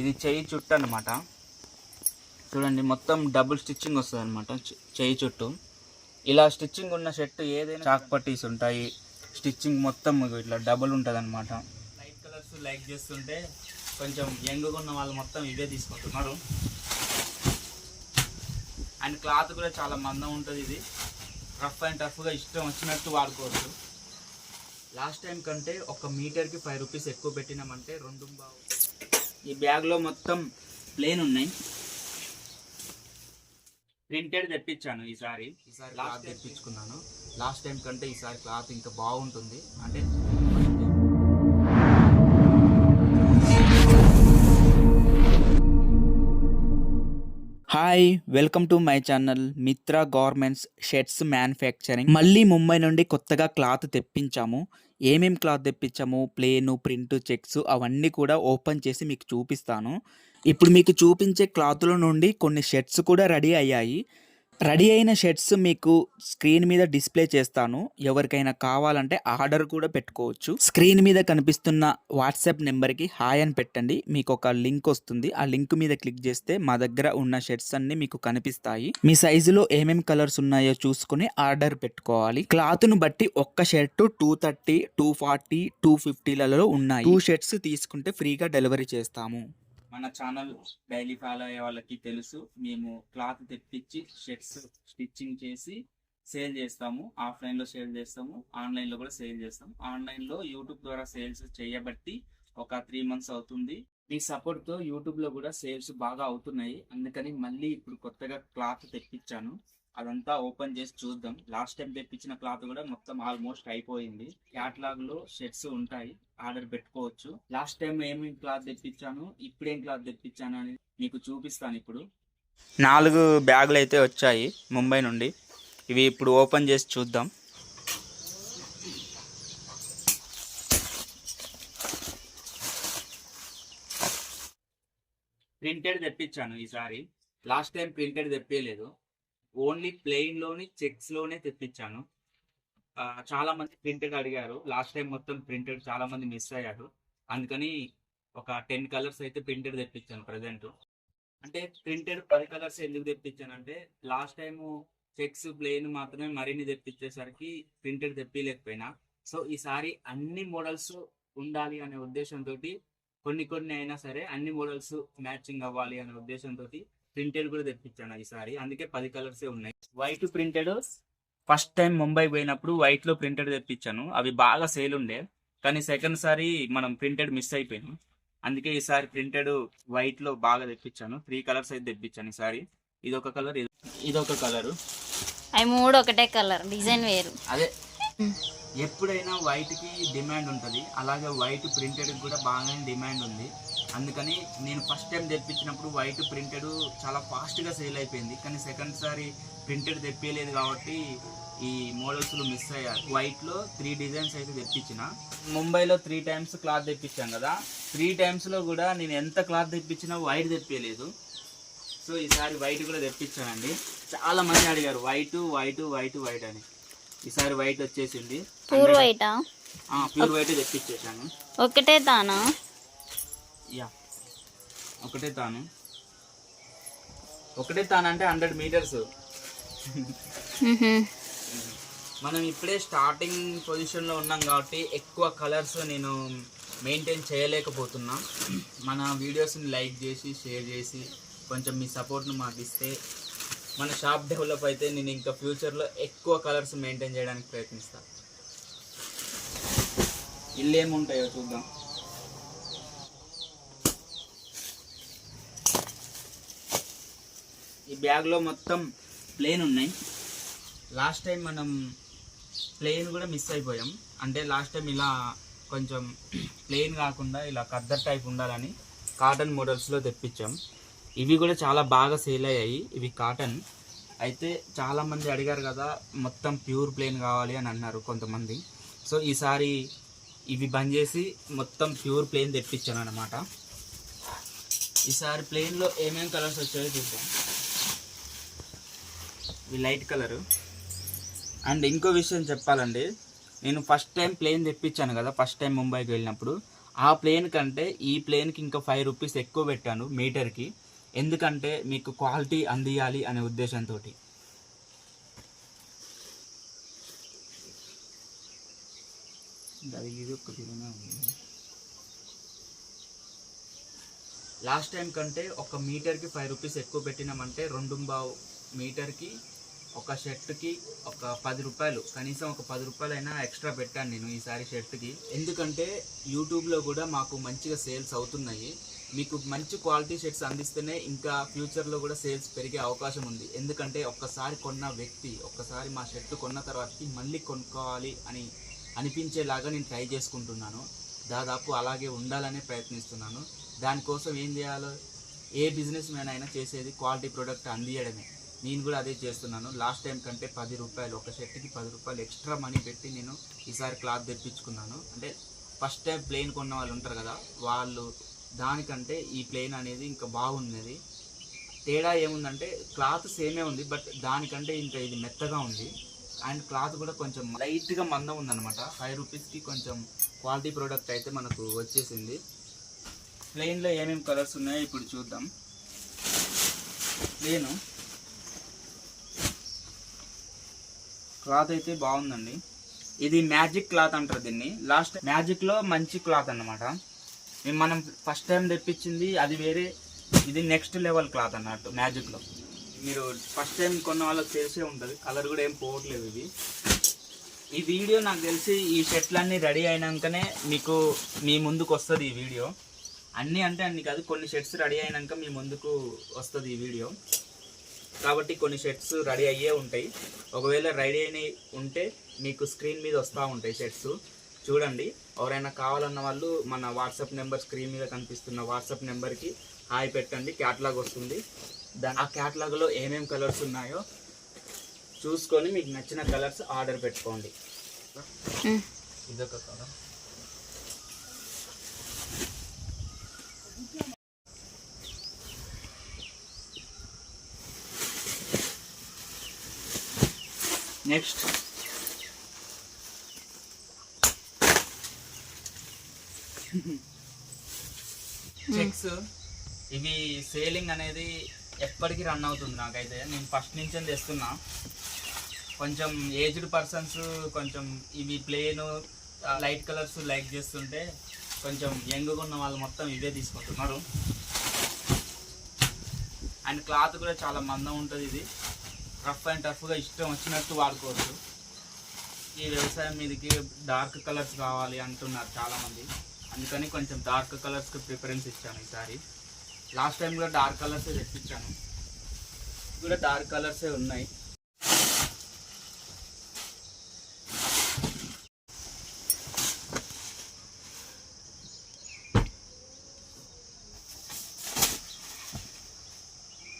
ఇది చెయ్యి చుట్టు అనమాట చూడండి మొత్తం డబుల్ స్టిచ్చింగ్ వస్తుంది అనమాట చెయ్యి చుట్టూ. ఇలా స్టిచ్చింగ్ ఉన్న షర్ట్ ఏదైనా చాక్ పట్టీస్ ఉంటాయి. స్టిచ్చింగ్ మొత్తం ఇట్లా డబుల్ ఉంటుంది అనమాట లైట్ కలర్స్ లైక్ చేస్తుంటే కొంచెం యంగ్గా ఉన్న వాళ్ళు మొత్తం ఇవే తీసుకుంటున్నారు. అండ్ క్లాత్ కూడా చాలా మందం ఉంటుంది ఇది. రఫ్ అండ్ టఫ్గా ఇష్టం వచ్చినట్టు వాడుకోవచ్చు. లాస్ట్ టైం కంటే ఒక మీటర్కి ఫైవ్ రూపీస్ ఎక్కువ పెట్టినామంటే రెండు బాగుంటుంది ఈ బ్యాగ్లో మొత్తం ప్లేన్ ఉన్నాయి. ప్రింటెడ్ తెప్పించాను ఈసారి ఈసారి క్లాత్ తెప్పించుకున్నాను. లాస్ట్ టైం కంటే ఈసారి క్లాత్ ఇంకా బాగుంటుంది. అంటే hi welcome to my channel Mitra garments shirts manufacturing మళ్ళీ ముంబై నుండి కొత్తగా క్లాత్ తెప్పించాము. ఏమేం క్లాత్ తెప్పించాము? ప్లేను ప్రింట్ చెక్స్ అవన్నీ కూడా ఓపెన్ చేసి మీకు చూపిస్తాను. ఇప్పుడు మీకు చూపించే క్లాత్ల నుండి కొన్ని షర్ట్స్ కూడా రెడీ అయ్యాయి. రెడీ అయిన షర్ట్స్ మీకు స్క్రీన్ మీద డిస్ప్లే చేస్తాను. ఎవరికైనా కావాలంటే ఆర్డర్ కూడా పెట్టుకోవచ్చు. స్క్రీన్ మీద కనిపిస్తున్న వాట్సాప్ నెంబర్కి హాయ్ అని పెట్టండి. మీకు ఒక లింక్ వస్తుంది. ఆ లింక్ మీద క్లిక్ చేస్తే మా దగ్గర ఉన్న షర్ట్స్ అన్ని మీకు కనిపిస్తాయి. మీ సైజులో ఏమేమి కలర్స్ ఉన్నాయో చూసుకుని ఆర్డర్ పెట్టుకోవాలి. క్లాత్ను బట్టి ఒక్క shirt two thirty two forty two ఫిఫ్టీలలో ఉన్నాయి. టూ షర్ట్స్ తీసుకుంటే ఫ్రీగా డెలివరీ చేస్తాము. మన ఛానల్ డైలీ ఫాలో అయ్యే వాళ్ళకి తెలుసు. మేము క్లాత్ తెప్పించి షర్ట్స్ స్టిచ్చింగ్ చేసి సేల్ చేస్తాము. ఆఫ్లైన్లో సేల్ చేస్తాము. ఆన్లైన్లో కూడా సేల్ చేస్తాము. ఆన్లైన్లో యూట్యూబ్ ద్వారా సేల్స్ చేయబట్టి ఒక త్రీ మంత్స్ అవుతుంది. మీ సపోర్ట్తో యూట్యూబ్లో కూడా సేల్స్ బాగా అవుతున్నాయి. అందుకని మళ్ళీ ఇప్పుడు కొత్తగా క్లాత్ తెప్పించాను. అదంతా ఓపెన్ చేసి చూద్దాం. లాస్ట్ టైం తెప్పించిన క్లాత్ కూడా మొత్తం ఆల్మోస్ట్ అయిపోయింది. క్యాట్లాగ్లో షర్ట్స్ ఉంటాయి. ఆర్డర్ పెట్టుకోవచ్చు. లాస్ట్ టైం ఏమేమి క్లాత్ తెప్పించాను? ఇప్పుడేం క్లాత్ తెప్పించాను అని మీకు చూపిస్తాను ఇప్పుడు. నాలుగు బ్యాగులు అయితే వచ్చాయి ముంబై నుండి. ఇవి ఇప్పుడు ఓపెన్ చేసి చూద్దాం. ప్రింటెడ్ తెప్పించాను ఈసారి లాస్ట్ టైం ప్రింటెడ్ తెప్పించలేదు ఓన్లీ ప్లెయిన్లోని చెక్స్లోనే తెప్పించాను. చాలా మంది ప్రింటెడ్ అడిగారు. లాస్ట్ టైం మొత్తం ప్రింటెడ్ చాలా మంది మిస్ అయ్యారు. అందుకని ఒక టెన్ కలర్స్ అయితే ప్రింటెడ్ తెప్పించాను ప్రజెంట్. అంటే ప్రింటెడ్ పది కలర్స్ ఎందుకు తెప్పించాను అంటే లాస్ట్ టైం చెక్స్ ప్లెయిన్ మాత్రమే మరిన్ని తెప్పించేసరికి ప్రింటెడ్ తెప్పించలేకపోయినా సో ఈసారి అన్ని మోడల్స్ ఉండాలి అనే ఉద్దేశంతో కొన్ని కొన్ని అయినా సరే అన్ని మోడల్స్ మ్యాచింగ్ అవ్వాలి అనే ఉద్దేశంతో ప్రింటెడ్ కూడా తెప్పించాను ఈసారి అందుకే పది కలర్స్ ఉన్నాయి. White printed first time Mumbai పోయినప్పుడు వైట్లో ప్రింటెడ్ తెప్పించాను. అవి బాగా సేల్ ఉండే కానీ సెకండ్ సారి మనం ప్రింటెడ్ మిస్ అయిపోయాను. అందుకే ఈసారి ప్రింటెడ్ వైట్లో బాగా తెప్పించాను. త్రీ కలర్స్ అయితే తెప్పించాను ఈసారి ఇది ఒక కలర్ ఇది ఒక కలర్ అవి మూడు ఒకటే కలర్ డిజైన్ వేరు. అదే. ఎప్పుడైనా వైట్కి డిమాండ్ ఉంటుంది. అలాగే వైట్ ప్రింటెడ్ కూడా బాగానే డిమాండ్ ఉంది. అందుకని నేను ఫస్ట్ టైం తెప్పించినప్పుడు వైట్ ప్రింటెడ్ చాలా ఫాస్ట్గా సేల్ అయిపోయింది. కానీ సెకండ్ సారి ప్రింటెడ్ తెప్పలేదు కాబట్టి ఈ మోడల్స్లు మిస్ అయ్యారు వైట్లో త్రీ డిజైన్స్ అయితే తెప్పించిన. ముంబైలో త్రీ టైమ్స్ క్లాత్ తెప్పించాను కదా. త్రీ టైమ్స్లో కూడా నేను ఎంత క్లాత్ తెప్పించినా వైట్ తెప్పలేదు సో ఈసారి వైట్ కూడా తెప్పించానండి. చాలామంది అడిగారు వైట్ వైట్ వైట్ వైట్ అని. ఈసారి వైట్ వచ్చేసింది. పూర్ వైటా? ప్యూర్ వైట్ తెప్పించేసాను ఒకటే తానా? యా. ఒకటే తాను. ఒకటే తాను అంటే హండ్రెడ్ మీటర్స్. మనం ఇప్పుడే స్టార్టింగ్ పొజిషన్లో ఉన్నాం కాబట్టి ఎక్కువ కలర్స్ నేను మెయింటైన్ చేయలేకపోతున్నా. మన వీడియోస్ని లైక్ చేసి షేర్ చేసి కొంచెం మీ సపోర్ట్ను మాకు ఇస్తే మన షాప్ డెవలప్ అయితే నేను ఇంకా ఫ్యూచర్లో ఎక్కువ కలర్స్ మెయింటైన్ చేయడానికి ప్రయత్నిస్తాను ఇల్లు ఏముంటాయో చూద్దాం. ఈ బ్యాగ్లో మొత్తం ప్లేన్ ఉన్నాయి. లాస్ట్ టైం మనం ప్లేన్ కూడా మిస్ అయిపోయాం. అంటే లాస్ట్ టైం ఇలా కొంచెం ప్లేన్ కాకుండా ఇలా కద్దర్ టైప్ ఉండాలని కాటన్ మోడల్స్లో తెప్పించాం. ఇవి కూడా చాలా బాగా సేల్ అయ్యాయి. ఇవి కాటన్. అయితే చాలామంది అడిగారు కదా మొత్తం ప్యూర్ ప్లేన్ కావాలి అని అన్నారు కొంతమంది. సో ఈసారి ఇవి బంద్ చేసి మొత్తం ప్యూర్ ప్లేన్ తెప్పించాను అనమాట ఈసారి ప్లేన్లో ఏమేమి కలర్స్ వచ్చాయో చూద్దాం. ఇవి లైట్ కలరు. అండ్ ఇంకో విషయం చెప్పాలండి నేను ఫస్ట్ టైం ప్లేన్ తెప్పించాను కదా ఫస్ట్ టైం ముంబైకి వెళ్ళినప్పుడు. ఆ ప్లేన్ కంటే ఈ ప్లేన్కి ఇంకా ఫైవ్ రూపీస్ ఎక్కువ పెట్టాను మీటర్కి. ఎందుకంటే మీకు క్వాలిటీ అందియాలి అనే ఉద్దేశంతో లాస్ట్ టైం కంటే ఒక మీటర్కి ఫైవ్ రూపీస్ ఎక్కువ పెట్టినామంటే రెండు బావు మీటర్కి ఒక షర్ట్కి ఒక పది రూపాయలు కనీసం ఒక పది రూపాయలు అయినా ఎక్స్ట్రా పెట్టాను నేను ఈసారి షర్ట్కి. ఎందుకంటే యూట్యూబ్లో కూడా మాకు మంచిగా సేల్స్ అవుతున్నాయి. మీకు మంచి క్వాలిటీ షర్ట్స్ అందిస్తేనే ఇంకా ఫ్యూచర్లో కూడా సేల్స్ పెరిగే అవకాశం ఉంది. ఎందుకంటే ఒక్కసారి కొన్న వ్యక్తి ఒక్కసారి మా షర్ట్ కొన్న తర్వాతకి మళ్ళీ కొనుక్కోవాలి అని అనిపించేలాగా నేను ట్రై చేసుకుంటున్నాను. దాదాపు అలాగే ఉండాలనే ప్రయత్నిస్తున్నాను. దానికోసం ఏం చేయాలో ఏ బిజినెస్ మ్యాన్ అయినా చేసేది క్వాలిటీ ప్రోడక్ట్ అందియడమే. నేను కూడా అదే చేస్తున్నాను. లాస్ట్ టైం కంటే పది రూపాయలు ఒక షర్ట్కి పది రూపాయలు ఎక్స్ట్రా మనీ పెట్టి నేను ఈసారి క్లాత్ తెప్పించుకున్నాను. అంటే ఫస్ట్ టైం ప్లెయిన్ కొన్న వాళ్ళు ఉంటారు కదా వాళ్ళు దానికంటే ఈ ప్లెయిన్ అనేది ఇంకా బాగున్నది తేడా ఏముందంటే క్లాత్ సేమే ఉంది బట్ దానికంటే ఇంకా ఇది మెత్తగా ఉంది. అండ్ క్లాత్ కూడా కొంచెం లైట్గా మందం ఉందన్నమాట. ఫైవ్ రూపీస్కి కొంచెం క్వాలిటీ ప్రోడక్ట్ అయితే మనకు వచ్చేసింది. ప్లెయిన్లో ఏమేమి కలర్స్ ఉన్నాయో ఇప్పుడు చూద్దాం. ప్లెయిన్ క్లాత్ అయితే బాగుందండి. ఇది మ్యాజిక్ క్లాత్ అంటారు దీన్ని. లాస్ట్ మ్యాజిక్లో మంచి క్లాత్ అన్నమాట. మనం ఫస్ట్ టైం తెప్పించింది అది వేరే ఇది నెక్స్ట్ లెవెల్ క్లాత్ అన్నట్టు మ్యాజిక్లో మీరు ఫస్ట్ టైం కొన్న వాళ్ళకి తెలిసే ఉంటుంది కలర్ కూడా ఏం పోవట్లేదు ఇది. ఈ వీడియో నాకు తెలిసి ఈ షర్ట్లన్నీ రెడీ అయినాకనే మీకు మీ ముందుకు వస్తుంది ఈ వీడియో. అన్నీ అంటే అన్ని కాదు కొన్ని షర్ట్స్ రెడీ అయినాక మీ ముందుకు వస్తుంది ఈ వీడియో. కాబట్టి కొన్ని షర్ట్స్ రెడీ అయ్యే ఉంటాయి. ఒకవేళ రెడీ అయిన ఉంటే మీకు స్క్రీన్ మీద వస్తూ ఉంటాయి షర్ట్స్. చూడండి ఎవరైనా కావాలన్న వాళ్ళు మన వాట్సాప్ నెంబర్ స్క్రీన్ మీద కనిపిస్తున్న వాట్సాప్ నెంబర్కి హాయ్ పెట్టండి క్యాటలాగ్ వస్తుంది. దా ఆ క్యాటలాగ్లో ఏమేమి కలర్స్ ఉన్నాయో చూసుకొని మీకు నచ్చిన కలర్స్ ఆర్డర్ పెట్టుకోండి. ఇదొక కలర్. నెక్స్ట్ చెక్స్ ఇవి సేలింగ్ అనేది ఎప్పటికీ రన్ అవుతుంది నాకైతే. నేను ఫస్ట్ నుంచి తెస్తున్నా. కొంచెం ఏజ్డ్ పర్సన్స్ కొంచెం ఇవి ప్లేన్ లైట్ కలర్స్ లైక్ చేస్తుంటే కొంచెం యంగ్గా ఉన్న వాళ్ళు మొత్తం ఇవే తీసుకుంటున్నారు. అండ్ క్లాత్ కూడా చాలా మందం ఉంటుంది ఇది. రఫ్ అండ్ టఫ్గా ఇష్టం వచ్చినట్టు వాడుకోవచ్చు. ఈ వ్యవసాయం మీదకి డార్క్ కలర్స్ కావాలి అంటున్నారు చాలామంది. అందుకని కొంచెం డార్క్ కలర్స్కి ప్రిఫరెన్స్ ఇచ్చాను ఈసారి. లాస్ట్ టైం కూడా డార్క్ కలర్సే తెప్పించాను. కూడా డార్క్ కలర్సే ఉన్నాయి.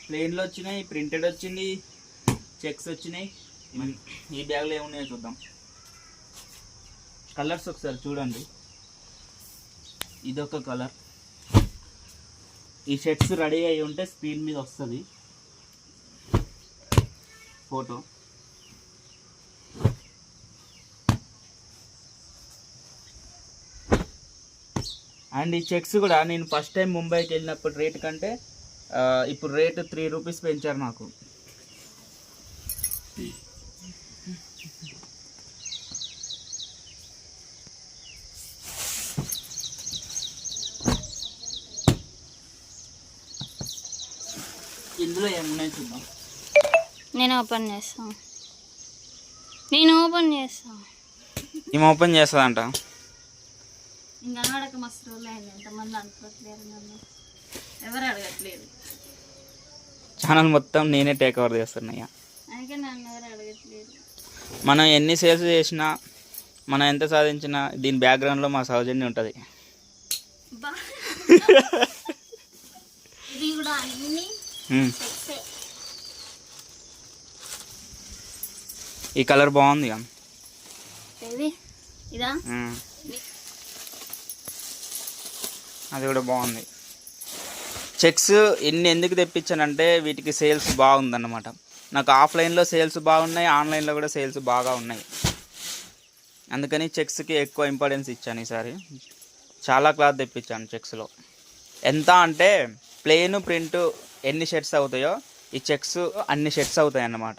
ప్లెయిన్లో వచ్చినాయి ప్రింటెడ్ వచ్చింది. చెక్స్ వచ్చినాయి. ఈ బ్యాగ్లో ఏమున్నాయో చూద్దాం. కలర్స్ ఒకసారి చూడండి. ఇదొక కలర్ ఈ షర్ట్స్ రెడీ అయి ఉంటే స్క్రీన్ మీద వస్తుంది. ఫోటో అండ్ ఈ చెక్స్ కూడా నేను ఫస్ట్ టైం ముంబైకి వెళ్ళినప్పుడు రేట్ కంటే ఇప్పుడు రేటు త్రీ రూపీస్ పెంచారు నాకు. ఇందులో ఏమున్నాయి చూద్దాం. నేను ఓపెన్ చేస్తా. నేను ఓపెన్ చేస్తా. ఏం ఓపెన్ చేస్తుందంట. ఇంకా అడగక మస్తు రోజులు అయింది. ఎంతమంది అనుకోవట్లేరు నన్ను. ఎవరు అడగట్లేదు. ఛానల్ మొత్తం నేనే టేక్ ఓవర్ చేస్తున్నాయి అందుకే నన్ను ఎవరు అడగట్లేదు. మనం ఎన్ని సేల్స్ చేసినా మనం ఎంత సాధించినా దీని బ్యాక్గ్రౌండ్లో మా సౌజన్యం ఉంటుంది. బా. ఇది కూడా అన్ని ఈ కలర్ బాగుంది. ఇది? మ్మ్. అది కూడా బాగుంది. చెక్స్ ఎన్ని ఎందుకు తెప్పించానంటే వీటికి సేల్స్ బాగుందన్నమాట. నాకు ఆఫ్లైన్లో సేల్స్ బాగున్నాయి ఆన్లైన్లో కూడా సేల్స్ బాగా ఉన్నాయి. అందుకని చెక్స్కి ఎక్కువ ఇంపార్టెన్స్ ఇచ్చాను ఈసారి. చాలా క్లాత్ తెప్పించాను చెక్స్లో. ఎంత అంటే ప్లెయిన్ ప్రింట్ ఎన్ని షర్ట్స్ అవుతాయో ఈ చెక్స్ అన్ని షర్ట్స్ అవుతాయి అన్నమాట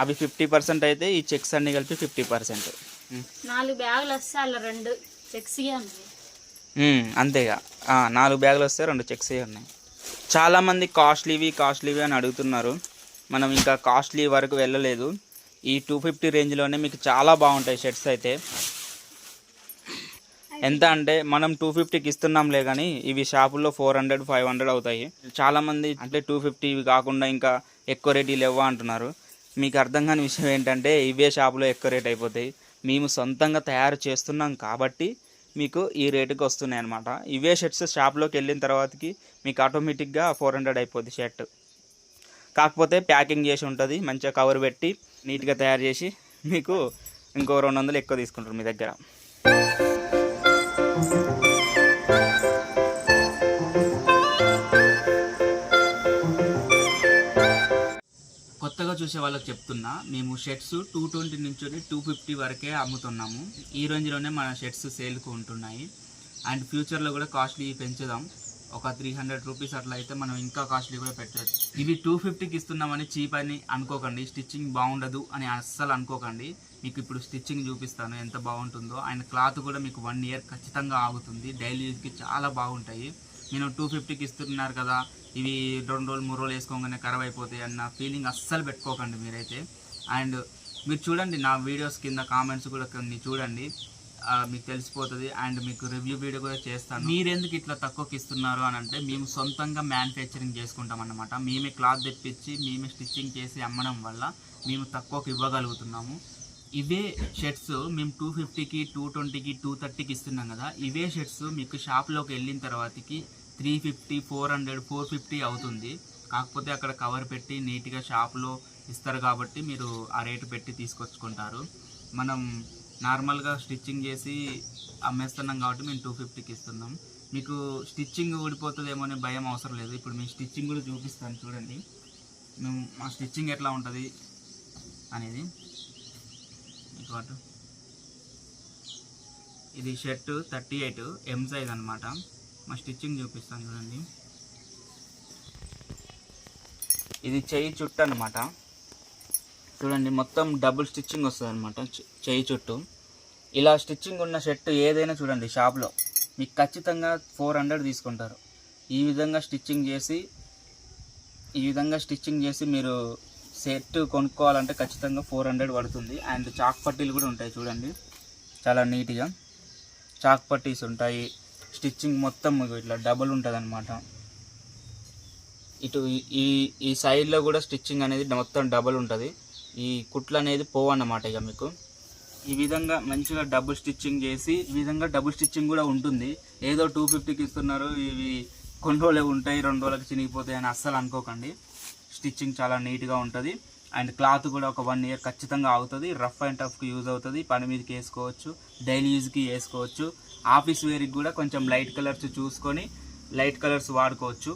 అవి ఫిఫ్టీ పర్సెంట్ అయితే ఈ చెక్స్ అన్ని కలిపి ఫిఫ్టీ పర్సెంట్. నాలుగు బ్యాగులు వస్తే అలా రెండు చెక్స్గా ఉంది అంతేగా. నాలుగు బ్యాగులు వస్తే రెండు చెక్స్ ఉన్నాయి. చాలామంది కాస్ట్లీవి కాస్ట్లీవి అని అడుగుతున్నారు. మనం ఇంకా కాస్ట్లీ వరకు వెళ్ళలేదు. ఈ టూ ఫిఫ్టీ రేంజ్లోనే మీకు చాలా బాగుంటాయి షర్ట్స్ అయితే. ఎంత అంటే మనం టూ ఫిఫ్టీకి ఇస్తున్నాంలే కానీ ఇవి షాపుల్లో ఫోర్ హండ్రెడ్ ఫైవ్ హండ్రెడ్ అవుతాయి. చాలామంది అంటే టూ ఫిఫ్టీ కాకుండా ఇంకా ఎక్కువ రేట్ లేవా అంటున్నారు. మీకు అర్థం కాని విషయం ఏంటంటే ఇవే షాపులో ఎక్కువ రేట్ అయిపోతాయి. మేము సొంతంగా తయారు చేస్తున్నాం కాబట్టి మీకు ఈ రేటుకి వస్తున్నాయి అనమాట ఇవే షర్ట్స్ షాప్లోకి వెళ్ళిన తర్వాతకి మీకు ఆటోమేటిక్గా ఫోర్ హండ్రెడ్ అయిపోద్ది షర్ట్. కాకపోతే ప్యాకింగ్ చేసి ఉంటుంది మంచిగా కవర్ పెట్టి నీట్గా తయారు చేసి మీకు ఇంకో రెండు వందలు ఎక్కువ తీసుకుంటారు మీ దగ్గర. కొత్తగా చూసే వాళ్ళకి చెప్తున్నా. మేము షర్ట్స్ టూ ట్వంటీ నుంచి టూ ఫిఫ్టీ వరకే అమ్ముతున్నాము. ఈ రేంజ్లోనే మన షర్ట్స్ సేల్కి ఉంటున్నాయి. అండ్ ఫ్యూచర్లో కూడా కాస్ట్లీ పెంచుదాం. ఒక త్రీ హండ్రెడ్ రూపీస్ అట్లా అయితే మనం ఇంకా కాస్ట్లీ కూడా పెట్టచ్చు. ఇవి టూ ఫిఫ్టీకి ఇస్తున్నామని చీప్ అని అనుకోకండి. స్టిచ్చింగ్ బాగుండదు అని అస్సలు అనుకోకండి. మీకు ఇప్పుడు స్టిచ్చింగ్ చూపిస్తాను ఎంత బాగుంటుందో. అండ్ క్లాత్ కూడా మీకు వన్ ఇయర్ ఖచ్చితంగా ఆగుతుంది. డైలీ యూజ్కి చాలా బాగుంటాయి. నేను టూ ఫిఫ్టీకి ఇస్తున్నారు కదా ఇవి రెండు రోజులు మూడు రోజులు వేసుకోగానే ఖరాబ్ అయిపోతాయి అన్న ఫీలింగ్ అస్సలు పెట్టుకోకండి మీరైతే. అండ్ మీరు చూడండి నా వీడియోస్ కింద కామెంట్స్ కూడా కొన్ని చూడండి. మీకు తెలిసిపోతుంది. అండ్ మీకు రివ్యూ వీడియో కూడా చేస్తాను. మీరెందుకు ఇట్లా తక్కువకి ఇస్తున్నారు అని అంటే మేము సొంతంగా మ్యానుఫ్యాక్చరింగ్ చేసుకుంటాం అన్నమాట. మేమే క్లాత్ తెప్పించి మేమే స్టిచ్చింగ్ చేసి అమ్మడం వల్ల మేము తక్కువకి ఇవ్వగలుగుతున్నాము. ఇవే షర్ట్స్ మేము టూ ఫిఫ్టీకి టూ ట్వంటీకి టూ థర్టీకి ఇస్తున్నాం కదా. ఇవే షర్ట్స్ మీకు షాప్లోకి వెళ్ళిన తర్వాతకి three fifty four hundred four fifty అవుతుంది. కాకపోతే అక్కడ కవర్ పెట్టి నీట్గా షాప్లో ఇస్తారు కాబట్టి మీరు ఆ రేటు పెట్టి తీసుకొచ్చుకుంటారు. మనం నార్మల్గా స్టిచ్చింగ్ చేసి అమ్మేస్తున్నాం కాబట్టి మేము టూ ఫిఫ్టీకి ఇస్తున్నాం. మీకు స్టిచ్చింగ్ ఊడిపోతుందేమో అనే భయం అవసరం లేదు. ఇప్పుడు మీ స్టిచ్చింగ్ కూడా చూపిస్తాను చూడండి. మేము మా స్టిచ్చింగ్ ఎట్లా ఉంటుంది అనేది. మీకు అటు. ఇది shirt thirty eight M size అనమాట మా స్టిచ్చింగ్ చూపిస్తాను చూడండి. ఇది చెయ్యి చుట్టూ అనమాట చూడండి మొత్తం డబుల్ స్టిచ్చింగ్ వస్తుంది అనమాట చెయ్యి చుట్టూ. ఇలా స్టిచ్చింగ్ ఉన్న షర్ట్ ఏదైనా చూడండి షాప్లో. మీకు ఖచ్చితంగా ఫోర్ హండ్రెడ్ తీసుకుంటారు. ఈ విధంగా స్టిచ్చింగ్ చేసి ఈ విధంగా స్టిచ్చింగ్ చేసి మీరు సెట్ కొనుక్కోవాలంటే ఖచ్చితంగా ఫోర్ హండ్రెడ్ పడుతుంది. అండ్ చాక్ పట్టీలు కూడా ఉంటాయి చూడండి. చాలా నీట్గా. చాక్ పట్టీస్ ఉంటాయి. స్టిచ్చింగ్ మొత్తం ఇట్లా డబుల్ ఉంటుంది అనమాట ఇటు ఈ- ఈ ఈ సైడ్లో కూడా స్టిచ్చింగ్ అనేది మొత్తం డబుల్ ఉంటుంది. ఈ కుట్లు అనేది పోవన్నమాట ఇక మీకు. ఈ విధంగా మంచిగా డబుల్ స్టిచ్చింగ్ చేసి ఈ విధంగా డబుల్ స్టిచ్చింగ్ కూడా ఉంటుంది. ఏదో టూ ఫిఫ్టీకి ఇస్తున్నారు ఇవి కొన్ని రోజులే ఉంటాయి రెండు రోజులకి చినిగిపోతాయి అని అస్సలు అనుకోకండి. స్టిచ్చింగ్ చాలా నీట్గా ఉంటుంది. అండ్ క్లాత్ కూడా ఒక వన్ ఇయర్ ఖచ్చితంగా అవుతుంది రఫ్ అండ్ టఫ్కి యూజ్ అవుతుంది. పని మీదకి వేసుకోవచ్చు. డైలీ యూజ్కి వేసుకోవచ్చు. ఆఫీస్ వేర్కి కూడా కొంచెం లైట్ కలర్స్ చూసుకొని లైట్ కలర్స్ వాడుకోవచ్చు.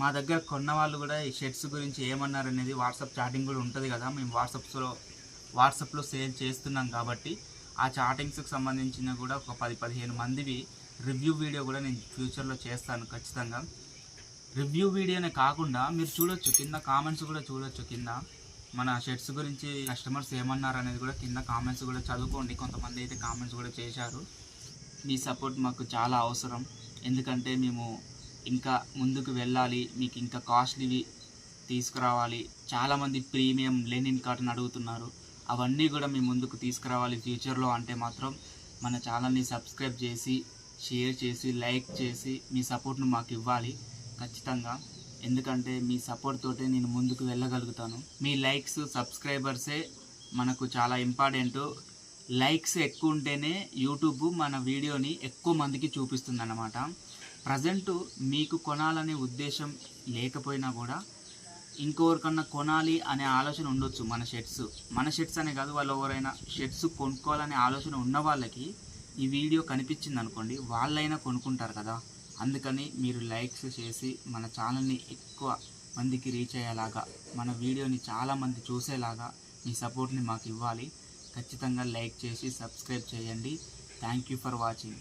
మా దగ్గర కొన్న వాళ్ళు కూడా ఈ షర్ట్స్ గురించి ఏమన్నారు అనేది వాట్సాప్ చాటింగ్ కూడా ఉంటుంది కదా మేము వాట్సాప్స్లో వాట్సాప్లో సేల్ చేస్తున్నాం కాబట్టి ఆ చాటింగ్స్కి సంబంధించిన కూడా ఒక పది పదిహేను మందివి రివ్యూ వీడియో కూడా నేను ఫ్యూచర్లో చేస్తాను ఖచ్చితంగా. రివ్యూ వీడియోనే కాకుండా మీరు చూడొచ్చు కింద కామెంట్స్ కూడా చూడొచ్చు. కింద మన షర్ట్స్ గురించి కస్టమర్స్ ఏమన్నారు అనేది కూడా కింద కామెంట్స్ కూడా చదువుకోండి. కొంతమంది అయితే కామెంట్స్ కూడా చేశారు. మీ సపోర్ట్ మాకు చాలా అవసరం. ఎందుకంటే మేము ఇంకా ముందుకు వెళ్ళాలి మీకు ఇంకా కాస్ట్లీవి తీసుకురావాలి. చాలామంది ప్రీమియం లెనిన్ కాటన్ అడుగుతున్నారు. అవన్నీ కూడా మీ ముందుకు తీసుకురావాలి ఫ్యూచర్లో అంటే మాత్రం మన ఛానల్ని సబ్స్క్రైబ్ చేసి షేర్ చేసి లైక్ చేసి మీ సపోర్ట్ను మాకు ఇవ్వాలి ఖచ్చితంగా. ఎందుకంటే మీ సపోర్ట్ తోటే నేను ముందుకు వెళ్ళగలుగుతాను. మీ లైక్స్ సబ్స్క్రైబర్సే మనకు చాలా ఇంపార్టెంట్. లైక్స్ ఎక్కువ ఉంటేనే యూట్యూబ్ మన వీడియోని ఎక్కువ మందికి చూపిస్తుంది అన్నమాట ప్రజెంట్ మీకు కొనాలనే ఉద్దేశం లేకపోయినా కూడా ఇంకొకరికన్నా కొనాలి అనే ఆలోచన ఉండొచ్చు మన షర్ట్స్ మన షర్ట్స్ అనే కాదు వాళ్ళు ఎవరైనా షర్ట్స్ కొనుక్కోవాలనే ఆలోచన ఉన్న వాళ్ళకి ఈ వీడియో కనిపించింది అనుకోండి వాళ్ళైనా కొనుక్కుంటారు కదా. అందుకని మీరు లైక్స్ చేసి మన ఛానల్ని ఎక్కువ మందికి రీచ్ అయ్యేలాగా మన వీడియోని చాలామంది చూసేలాగా మీ సపోర్ట్ని మాకు ఇవ్వాలి. ఖచ్చితంగా లైక్ చేసి సబ్స్క్రైబ్ చేయండి. Thank you for watching